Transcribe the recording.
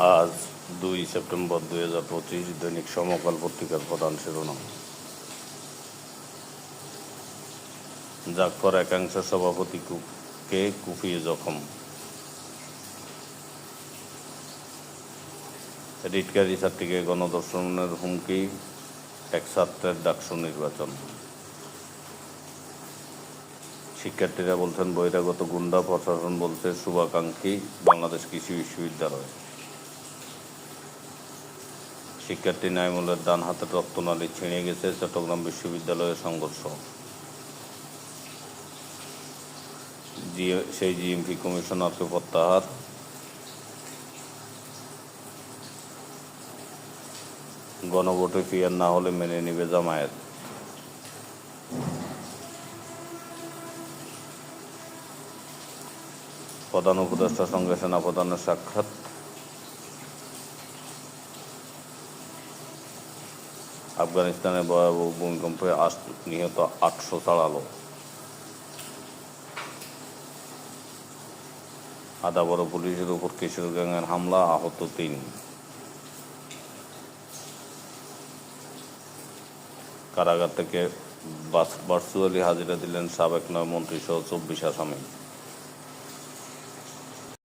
আজ দুই সেপ্টেম্বর দুই হাজার পঁচিশ দৈনিক সমকাল পত্রিকার প্রধান শিরোনাম। জাকফর একাংশ সভাপতিকে কুপিয়ে জখম? রিটকারী ছাত্রীকে গণধর্ষণের হুমকি, এক ছাত্রের ডাকসু নির্বাচন। শিক্ষার্থীরা বলছেন, বহিরাগত গুন্ডা প্রশাসন বলছে, শুভাকাঙ্ক্ষী বাংলাদেশ কৃষি বিশ্ববিদ্যালয়। শিক্ষার্থী নাইমুলের ডান হাতের রক্তনালী ছিঁড়ে গেছে চট্টগ্রাম বিশ্ববিদ্যালয়ের সংঘর্ষ। সেই জিএমপি কমিশনারকে প্রত্যাহার গণভোটে পিয়ার না হলে মেনে নিবে জামায়াত। প্রধান উপদেষ্টার সঙ্গে সেনাপ্রধানের সাক্ষাৎ। আফগানিস্তানে ভয়াবহ ভূমিকম্পে নিহত আটশো ছাড়ালো আদাবড় পুলিশের উপর কিশোর গ্যাংয়ের হামলা, আহত তিন। কারাগার থেকে ভার্চুয়ালি হাজিরা দিলেন সাবেক নয় মন্ত্রী সহ চব্বিশ আসামি।